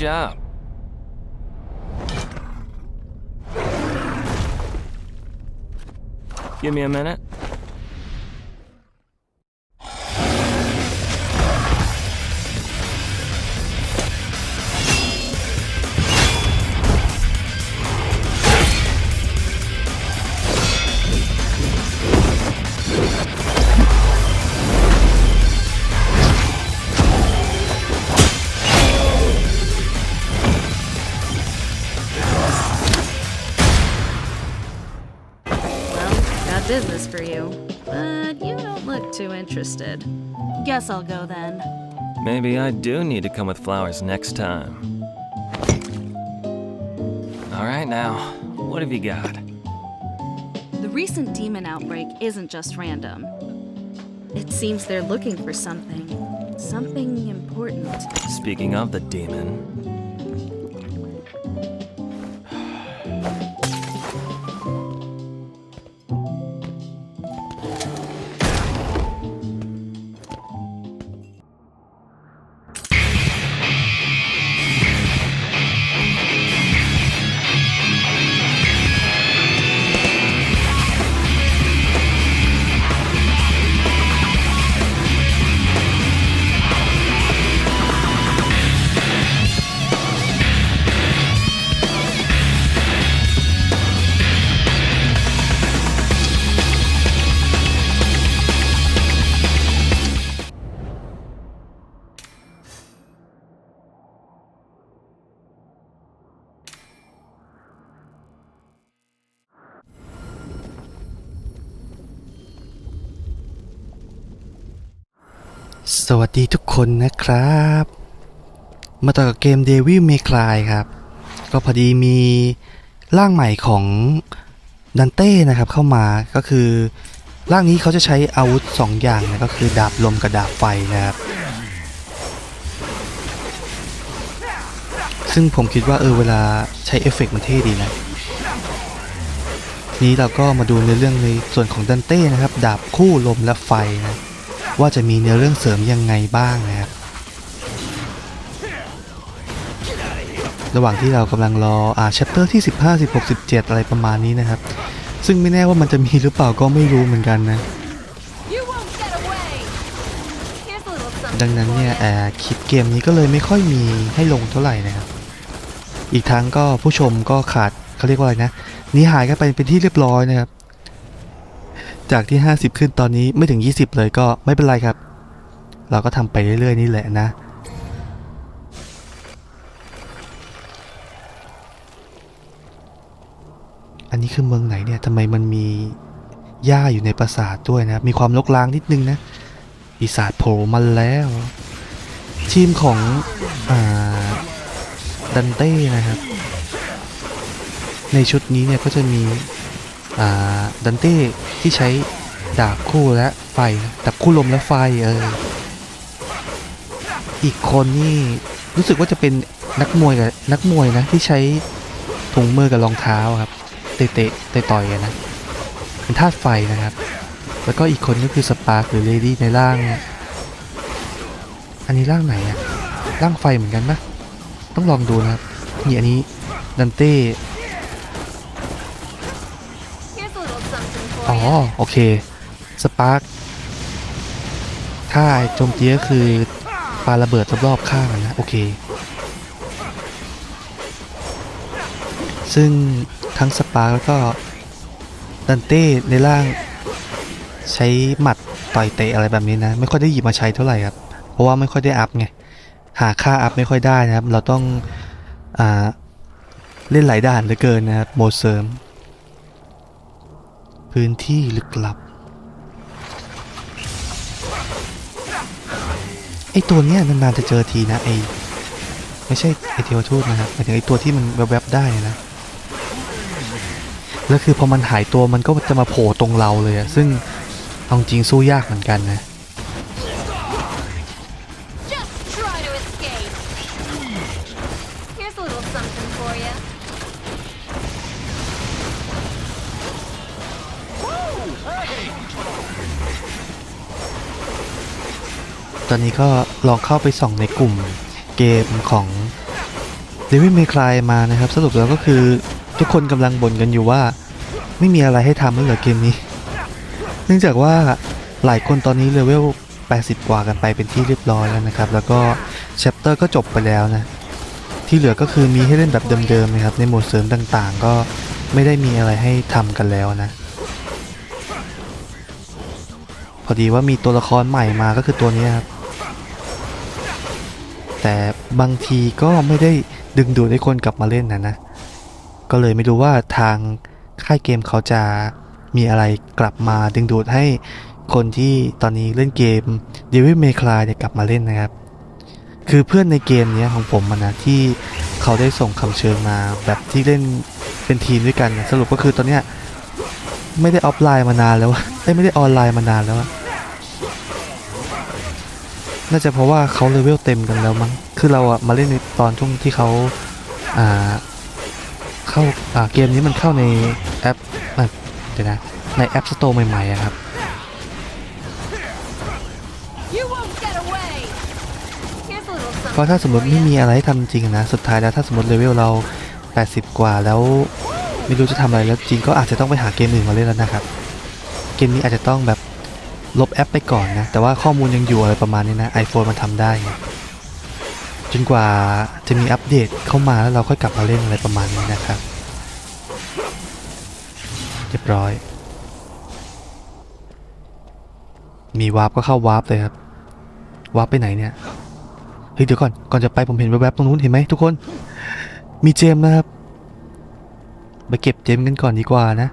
job. Give me a minute. Business for you. But you don't look too interested. Guess I'll go then. Maybe I do need to come with flowers next time. All right, now, what have you got? The recent demon outbreak isn't just random. It seems they're looking for something. Something important. Speaking of the demon,. สวัสดีทุกคนนะครับ มาต่อกับเกม Devil May Cry ครับ ก็พอดีมีร่างใหม่ของดันเต้นะครับเข้ามาก็คือร่างนี้เขาจะใช้อาวุธ 2 อย่างนะก็คือดาบลมกับดาบไฟนะครับ ซึ่งผมคิดว่าเออเวลาใช้เอฟเฟกต์มันเท่ดีนะ นี้เราก็มาดูในเรื่องในส่วนของดันเต้นะครับ ดาบคู่ลมและไฟนะ ว่าจะมีเนื้อเรื่องเสริมยังไงบ้างนะครับ ระหว่างที่เรากำลังรออ่าชัปเตอร์ที่ 15 16 17 อะไรประมาณนี้นะครับ ซึ่งไม่แน่ว่ามันจะมีหรือเปล่าก็ไม่รู้เหมือนกันนะ You won't get away. Here's a little something ดังนั้น for เนี่ย ya. แอบคลิปเกมนี้ก็เลยไม่ค่อยมีให้ลงเท่าไหร่นะครับ อีกทั้งก็ผู้ชมก็ขาดเขาเรียกว่าอะไรนะหนี้หายกันไปเป็นที่เรียบร้อยนะครับ จากที่ 50 ขึ้นตอนนี้ไม่ถึง 20 เลยก็ไม่เป็นไรครับ เราก็ทำไปเรื่อยๆนี่แหละนะ อันนี้คือเมืองไหนเนี่ยทำไมมันมีหญ้าอยู่ในปราสาทด้วยนะ มีความลกล้างนิดนึงนะ ปีศาจโผล่มาแล้ว ทีมของอดันเต้นะครับ ในชุดนี้เนี่ยก็จะมี ดันเต้ที่ใช้ดาบคู่และไฟดาบคู่ลมและไฟเอออีกคนนี่รู้สึกว่าจะเป็นนักมวยกับนักมวยนะที่ใช้ถุงมือกับรองเท้าครับเตะเตะเตะต่อยนนะเป็นธาตุไฟนะครับ แล้วก็อีกคนก็คือสปาร์คหรือเลดี้ในร่าง อันนี้ร่างไหนอะร่างไฟเหมือนกันปะต้องลองดูนะครับนี่อันนี้ดันเต้ อ๋อ โอเค สปาร์คถ้าโจมตีก็คือปาระเบิดรอบๆข้างนะ โอเค ซึ่งทั้งสปาร์คแล้วก็ดันเต้ในร่างใช้หมัดต่อยเตะอะไรแบบนี้นะ ไม่ค่อยได้หยิบมาใช้เท่าไหร่ครับ เพราะว่าไม่ค่อยได้อัพไง หาค่าอัพไม่ค่อยได้นะครับ เราต้องอเล่นหลายด่านเหลือเกินนะครับโหมดเสริม พื้นที่ลึกลับ ไอตัวเนี้ยนานๆจะเจอทีนะไอไม่ใช่ไอเทวทูตนะครับหมายถึงไอตัวที่มันแวบๆได้นะ แล้วคือพอมันหายตัวมันก็จะมาโผล่ตรงเราเลยอะซึ่งเอาจริงสู้ยากเหมือนกันนะ ตอนนี้ก็ลองเข้าไปส่องในกลุ่มเกมของเดวิดเมคลายมานะครับ สรุปแล้วก็คือทุกคนกำลังบ่นกันอยู่ว่า ไม่มีอะไรให้ทำแล้วเหรอเกมนี้ เนื่องจากว่าหลายคนตอนนี้เลเวล 80 กว่ากันไปเป็นที่เรียบร้อยแล้วนะครับ แล้วก็แชปเตอร์ก็จบไปแล้วนะ ที่เหลือก็คือมีให้เล่นแบบเดิมๆนะครับ ในโหมดเสริมต่างๆ ก็ไม่ได้มีอะไรให้ทำกันแล้วนะพอดีว่ามีตัวละครใหม่มาก็คือตัวนี้ครับ แต่บางทีก็ไม่ได้ดึงดูดให้คนกลับมาเล่นนะนะ ก็เลยไม่รู้ว่าทางค่ายเกมเขาจะมีอะไรกลับมาดึงดูดให้คนที่ตอนนี้เล่นเกม Devil May Cry เนี่ยกลับมาเล่นนะครับ คือเพื่อนในเกมเนี้ยของผมมันะที่เขาได้ส่งคำเชิญมาแบบที่เล่นเป็นทีมด้วยกันนะสรุปก็คือตอนเนี้ยไม่ได้ออฟไลน์มานานแล้วอะเอ้ไม่ได้ออนไลน์มานานแล้ว น่าจะเพราะว่าเขาเลเวลเต็มกันแล้วมั้ง คือเราอะมาเล่นในตอนช่วงที่เขาอ่าเข้าอ่าเกมนี้มันเข้าในแอปอะเดี๋ยวนะ ในแอปสโตร์ใหม่ๆอะครับ You won't get away. Here's a little เพราะ something ถ้าสมมติ for ไม่ ya. มีอะไรให้ทำจริงอะนะ สุดท้ายแล้วถ้าสมมติเลเวลเรา 80 กว่าแล้วไม่รู้จะทำอะไรแล้วจริงก็อาจจะต้องไปหาเกมอื่นมาเล่นแล้วนะครับ เกมนี้อาจจะต้องแบบ ลบแอปไปก่อนนะ แต่ว่าข้อมูลยังอยู่อะไรประมาณนี้นะ iPhone มันทำได้ไงจนกว่าจะมีอัปเดตเข้ามาแล้วเราค่อยกลับมาเล่นอะไรประมาณนี้นะครับเรียบร้อย มีวาร์ปก็เข้าวาร์ปเลยครับ วาร์ปไปไหนเนี่ย เฮ้ยเดี๋ยวก่อน ก่อนจะไปผมเห็นแวบๆตรงนู้นเห็นไหมทุกคน มีเจมส์นะครับ ไปเก็บเจมส์กันก่อนดีกว่านะ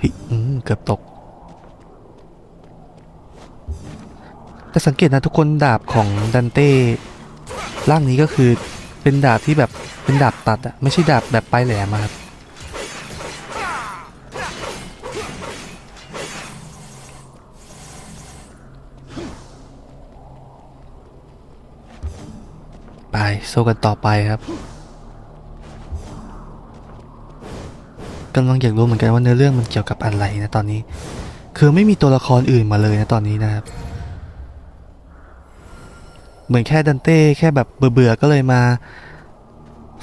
เฮ้ยเกือบตก แต่สังเกตนะทุกคนดาบของดันเต้ร่างนี้ก็คือเป็นดาบที่แบบเป็นดาบตัดอะไม่ใช่ดาบแบบปลายแหลมครับไปโซกันต่อไปครับ กำลังอยากรู้เหมือนกันว่าเนื้อเรื่องมันเกี่ยวกับอะไรนะตอนนี้ คือไม่มีตัวละครอื่นมาเลยนะตอนนี้นะครับ เหมือนแค่ดันเต้แค่แบบเบื่อๆก็เลยมา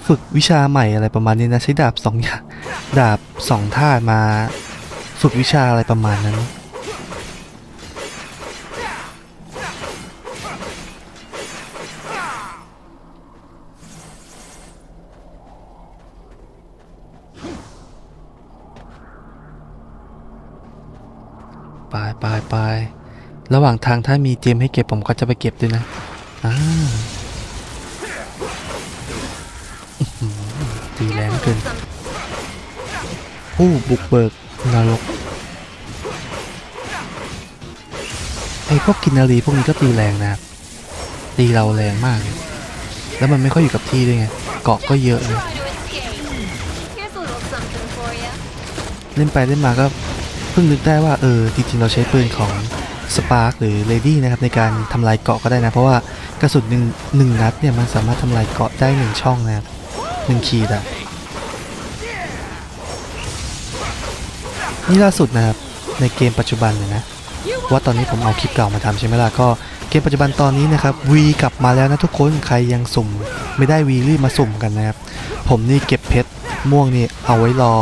ฝึกวิชาใหม่อะไรประมาณนี้นะใช้ดาบสองอย่างดาบสองท่ามา ฝึกวิชาอะไรประมาณนั้น ไปไปไประหว่างทางถ้ามีเจมให้เก็บผมก็จะไปเก็บด้วยนะอ่าอื้อหือตีแรง Here's a เกิน little something. ผู้บุกเบิกนรกไอพวกกินนารีพวกนี้ก็ตีแรงนะครับตีเราแรงมากเลยแล้วมันไม่ค่อยอยู่กับที่ด้วยไง เกาะก็เยอะเลย Try to escape. Here's a little something for ya. เล่นไปเล่นมาก็เพิ่งนึกได้ว่าเออจริงๆเราใช้ปืนของสปาร์คหรือเลดี้นะครับในการทำลายเกาะก็ได้นะ เพราะว่ากระสุนหนึ่งหนึ่งนัดเนี่ยมันสามารถทำลายเกาะได้หนึ่งช่องนะครับหนึ่งขีดอะนี่ล่าสุดนะครับในเกมปัจจุบันเลยนะว่าตอนนี้ผมเอาคลิปเก่ามาทำใช่ไหมล่ะก็เกมปัจจุบันตอนนี้นะครับวีกลับมาแล้วนะทุกคนใครยังสุ่ม ไม่ได้วีรีบมาสุ่มกันนะครับผมนี่เก็บเพชรม่วงนี่เอาไว้รอ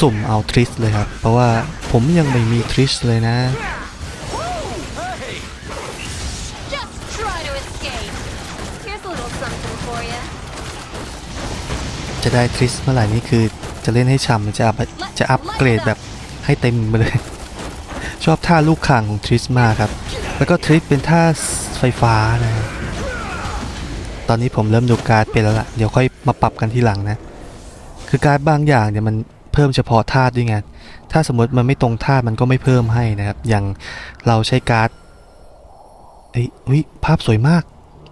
สุ่มเอาทริสเลยครับเพราะว่า ผมยังไม่มีทริสเลยนะ จะได้ทริสเมื่อไหร่นี่คือจะเล่นให้ฉ่ำจะอัพจะอัพเกรดแบบให้เต็มไปเลย ชอบท่าลูกข่างของทริสมากครับ แล้วก็ทริสเป็นท่าไฟฟ้านะ ตอนนี้ผมเริ่มดูการ์ดเป็นแล้วล่ะ เดี๋ยวค่อยมาปรับกันทีหลังนะ คือการ์ดบางอย่างเนี่ยมันเพิ่มเฉพาะธาตุด้วยไง ถ้าสมมติมันไม่ตรงธาตุมันก็ไม่เพิ่มให้นะครับ อย่างเราใช้การ์ดเอ้ยอุ๊ยภาพสวยมาก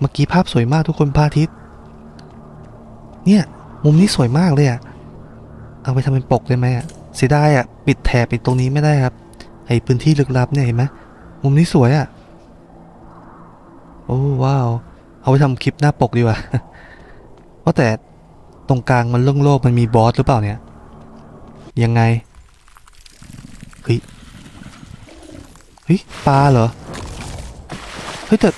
เมื่อกี้ภาพสวยมากทุกคนพระอาทิตย์ เนี่ย มุมนี้สวยมากเลยอะเอาไปทำเป็นปกได้ไหมอะเสียดายอะปิดแถบปิดตรงนี้ไม่ได้ครับ ไอพื้นที่ลึกลับเนี่ยเห็นไหมมุมนี้สวยอะโอ้ว้าว เอาไปทำคลิปหน้าปกดีกว่าว่าแต่ตรงกลางมันโล่งๆมันมีบอสหรือเปล่าเนี่ย ยังไง เฮ้ยเฮ้ยปลาเหรอเฮ้ยแต่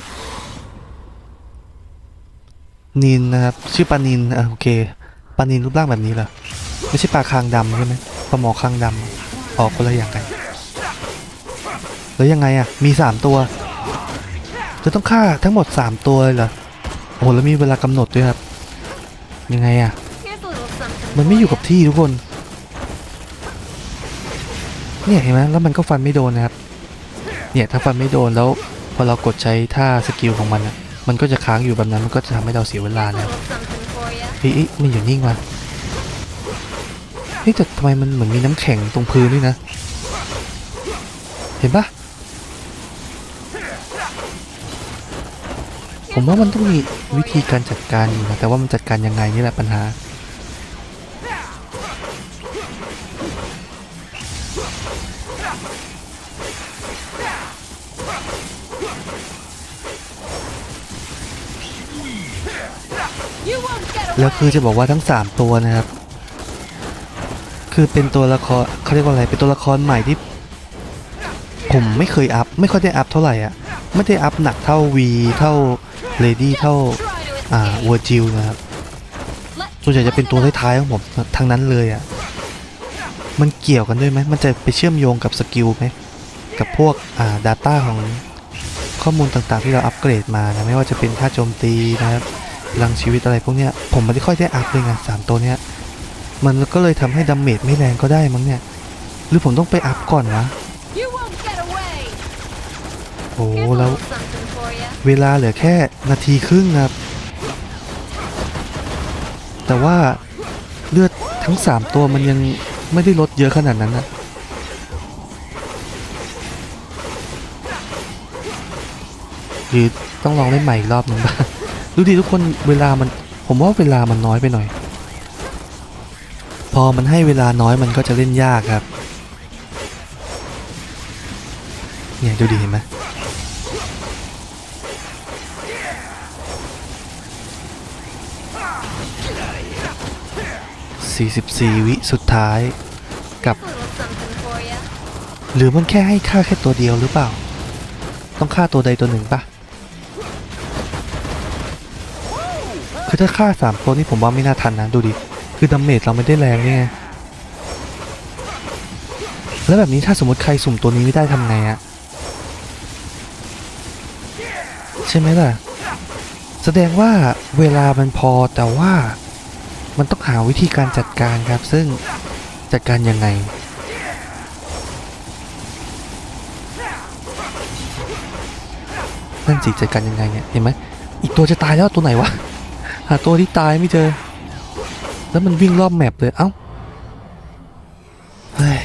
นินนะครับ ชื่อปลานินอะโอเคปลานินรูปร่างแบบนี้เหรอไม่ใช่ปลาคางดำใช่ไหมปลาหมอคางดำออกคนละอย่างกัน แล้วยังไงอะ มีสามตัว จะต้องฆ่าทั้งหมดสามตัวเลยเหรอโอ้โหแล้วมีเวลากำหนดด้วยครับ ยังไงอะ มันไม่อยู่กับที่ทุกคน เนี่ยเห็นไหมแล้วมันก็ฟันไม่โดนนะครับ เนี่ยถ้าฟันไม่โดนแล้วพอเรากดใช้ท่าสกิลของมันอะมันก็จะค้างอยู่แบบนั้นมันก็จะทำให้เราเสียเวลานะครับเฮ้ยมันอยู่นิ่งว่ะเฮ้ยแต่ทำไมมันเหมือนมีน้ำแข็งตรงพื้นนี่นะ เห็นปะผมว่ามันต้องมีวิธีการจัดการอยู่นะแต่ว่ามันจัดการยังไงนี่แหละปัญหา แล้วคือจะบอกว่าทั้ง 3 ตัวนะครับ คือเป็นตัวละครเขาเรียกว่าอะไรเป็นตัวละครใหม่ที่ ผมไม่เคยอัพไม่ค่อยได้อัพเท่าไหร่อะไม่ได้อัพหนักเท่าวีเท่าเลดี้เท่าอ่าวัวจิลนะครับส่วนใหญ่จะเป็นตัวท้ายๆของผมทั้งนั้นเลยอะมันเกี่ยวกันด้วยไหมมันจะไปเชื่อมโยงกับสกิลไหมกับพวกอ่า Data ของข้อมูลต่างๆที่เราอัปเกรดมานะไม่ว่าจะเป็นท่าโจมตีนะครับ ลังชีวิตอะไรพวกเนี้ย ผมไม่ได้ค่อยได้อัพเลยไงสามตัวเนี้ย มันก็เลยทำให้ดาเมจไม่แรงก็ได้มั้งเนี่ย หรือผมต้องไปอัพก่อนวะโอ้แล้วเวลาเหลือแค่นาทีครึ่งครับ แต่ว่าเลือดทั้ง 3 ตัวมันยังไม่ได้ลดเยอะขนาดนั้นนะหรือต้องลองเล่นใหม่อีกรอบหนึ่งบ้าง ดูดิทุกคนเวลามัน ผมว่าเวลามันน้อยไปหน่อย พอมันให้เวลาน้อยมันก็จะเล่นยากครับ เนี่ยดูดิเห็นไหม44 วิสุดท้ายกับ หรือมันแค่ให้ฆ่าแค่ตัวเดียวหรือเปล่า ต้องฆ่าตัวใดตัวหนึ่งปะ คือถ้าฆ่าสามตัวนี่ผมว่าไม่น่าทันนะดูดิ คือดาเมจเราไม่ได้แรงเนี่ไงแล้วแบบนี้ถ้าสมมติใครสุ่มตัวนี้ไม่ได้ทำไงอะใช่ไหมล่ะ แสดงว่าเวลามันพอแต่ว่ามันต้องหาวิธีการจัดการครับ ซึ่งจัดการยังไง นั่นสิจัดการยังไงเนี่ยเห็นไหมอีกตัวจะตายแล้วตัวไหนวะ หาตัวที่ตายไม่เจอ แล้วมันวิ่งรอบแมปเลยเอ้าเฮ้ย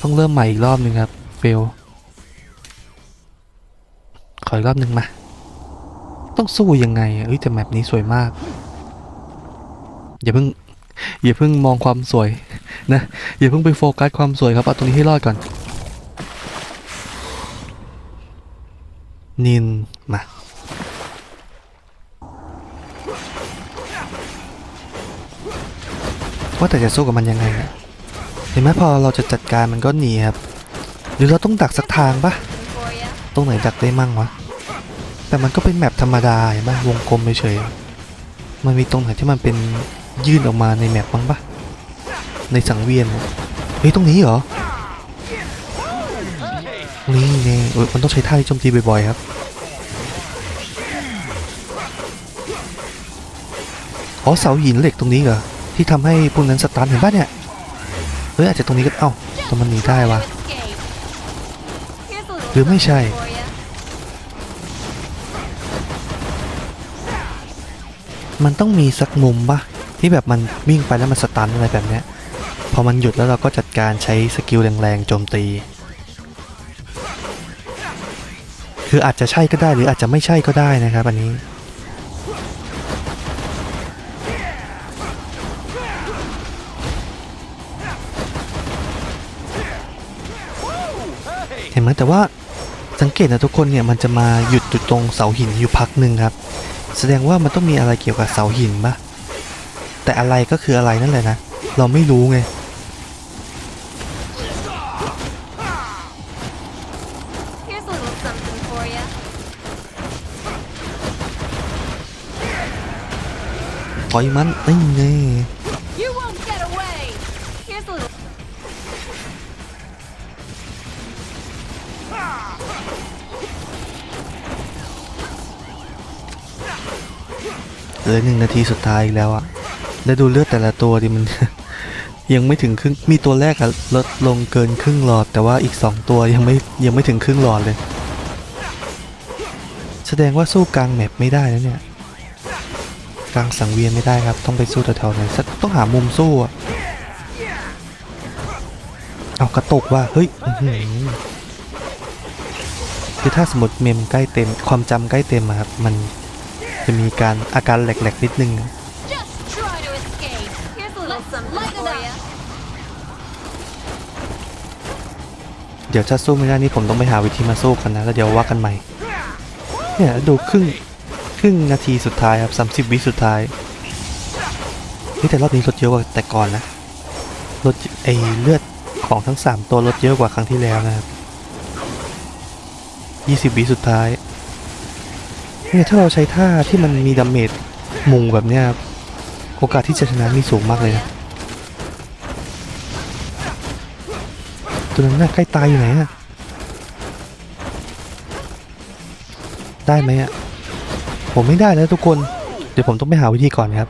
ต้องเริ่มใหม่อีกรอบหนึ่งครับ เฟล ขออีกรอบหนึ่งมา ต้องสู้ยังไงเอ้ยแต่แมปนี้สวยมาก อย่าเพิ่ง อย่าเพิ่งมองความสวยนะ อย่าเพิ่งไปโฟกัสความสวยครับ เอาตรงนี้ให้รอดก่อน นิน มา ว่าแต่จะสู้กับมันยังไงอะเห็นไหมพอเราจะจัดการมันก็หนีครับ หรือเราต้องดักสักทางปะตรงไหนดักได้มั่งวะ แต่มันก็เป็นแมปธรรมดาเห็นปะวงกลมเฉยๆมันมีตรงไหนที่มันเป็นยื่นออกมาในแมปบ้างปะในสังเวียน เฮ้ยตรงนี้เหรอ นี่ไงเออมันต้องใช้ท่าที่โจมตีบ่อยๆครับอ๋อเสาหินเหล็กตรงนี้เหรอ ที่ทำให้พวกนั้นสตันเห็นปะเนี่ย เฮ้ยอาจจะตรงนี้ก็ เอ้าแต่มันหนีได้วะ หรือไม่ใช่ มันต้องมีสักมุมปะที่แบบมันวิ่งไปแล้วมันสตันอะไรแบบเนี้ย พอมันหยุดแล้วเราก็จัดการใช้สกิลแรงๆโจมตี คืออาจจะใช่ก็ได้หรืออาจจะไม่ใช่ก็ได้นะครับอันนี้ เห็นไหมแต่ว่าสังเกตนะทุกคนเนี่ยมันจะมาหยุดอยู่ตรงเสาหินอยู่พักหนึ่งครับ แสดงว่ามันต้องมีอะไรเกี่ยวกับเสาหินปะแต่อะไรก็คืออะไรนั่นแหละนะ เราไม่รู้ไง Here's a little something for ya. ปล่อยมันนี่ไง เหลือหนึ่งนาทีสุดท้ายอีกแล้วอะแล้วดูเลือดแต่ละตัวดิมัน ยังไม่ถึงครึ่งมีตัวแรกอะลดลงเกินครึ่งหลอด แต่ว่าอีกสองตัวยังไม่ยังไม่ถึงครึ่งหลอดเลย แสดงว่าสู้กลางแมปไม่ได้แล้วเนี่ยกลางสังเวียนไม่ได้ครับ ต้องไปสู้แถวๆไหนสักต้องหามุมสู้อะเอากระตกว่าเฮ้ยคือถ้าสมมติเมมใกล้เต็มความจำใกล้เต็มอะครับมัน จะมีการอาการแหลกๆนิดนึง Just try to escape. Here's a little something for you. เดี๋ยวถ้าสู้ไม่ได้นี่ผมต้องไปหาวิธีมาสู้กันนะ แล้วเดี๋ยวว่ากันใหม่ เนี่ยดูครึ่งครึ่งนาทีสุดท้ายครับ30วิสุดท้าย นี่แต่รอบนี้ลดเยอะกว่าแต่ก่อนนะลดไอเลือดของทั้ง 3 ตัวลดเยอะกว่าครั้งที่แล้วนะครับ 20วิสุดท้าย เนี่ยถ้าเราใช้ท่าที่มันมีดาเมจมุงแบบเนี้ยโอกาสที่จะชนะมีสูงมากเลยนะตัวนั้นน่าใกล้ตายอยู่ไหนอะได้ไหมอะผมไม่ได้แล้วทุกคน เดี๋ยวผมต้องไปหาวิธีก่อนครับ